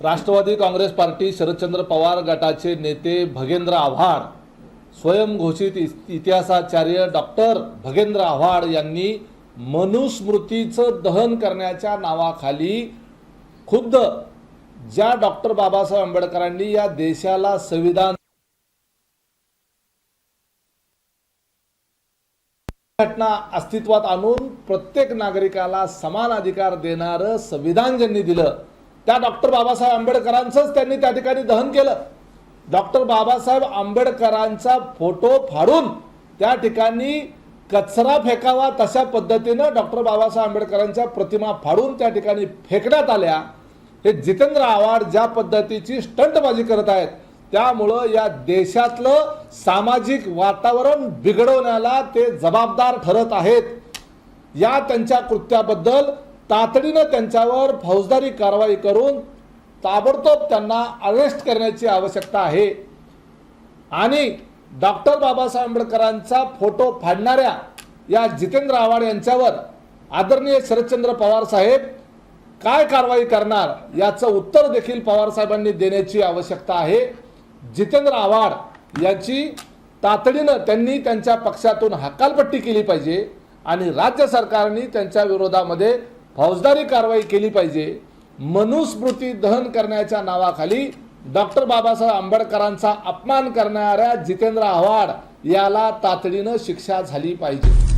Rashtrawadi Congress party Sharadchandra Pawar गटाचे नेते भगेंद्र आव्हाड स्वयंघोषित इतिहासाचार्य डॉक्टर भगेंद्र आव्हाड यांनी मनुस्मृतीचं दहन करण्याच्या नावाखाली खुद्द ज्या डॉक्टर बाबासाहेब आंबेडकरांनी या देशाला संविधान घटना अस्तित्वात आणून प्रत्येक नागरिकाला समान अधिकार देणारं संविधान ज्यांनी दिलं त्या डॉक्टर बाबासाहेब आंबेडकरांचंच त्यांनी त्या ठिकाणी दहन केलं. डॉक्टर बाबासाहेब आंबेडकरांचा फोटो फाडून त्या ठिकाणी कचरा फेकावा तशा पद्धतीनं डॉक्टर बाबासाहेब आंबेडकरांच्या प्रतिमा फाडून त्या ठिकाणी फेकण्यात आल्या. हे जितेंद्र आव्हाड ज्या पद्धतीची स्टंटबाजी करत आहेत त्यामुळं या देशातलं सामाजिक वातावरण बिघडवण्याला ते जबाबदार ठरत आहेत. या त्यांच्या कृत्याबद्दल तातडीनं त्यांच्यावर फौजदारी कारवाई करून ताबडतोब त्यांना अरेस्ट करण्याची आवश्यकता आहे. आणि डॉक्टर बाबासाहेब आंबेडकरांचा फोटो फाडणाऱ्या या जितेंद्र आव्हाड यांच्यावर आदरणीय शरदचंद्र पवार साहेब काय कारवाई करणार याचं उत्तर देखील पवार साहेबांनी देण्याची आवश्यकता आहे. जितेंद्र आव्हाड याची तातडीनं त्यांनी त्यांच्या पक्षातून हकालपट्टी केली पाहिजे आणि राज्य सरकारने त्यांच्या विरोधामध्ये फौजदारी कारवाई केली पाहिजे. मनुस्मृती दहन करण्याच्या नावाखाली डॉक्टर बाबासाहेब आंबेडकरांचा अपमान करणाऱ्या जितेंद्र आव्हाड याला तातडीनं शिक्षा झाली पाहिजे.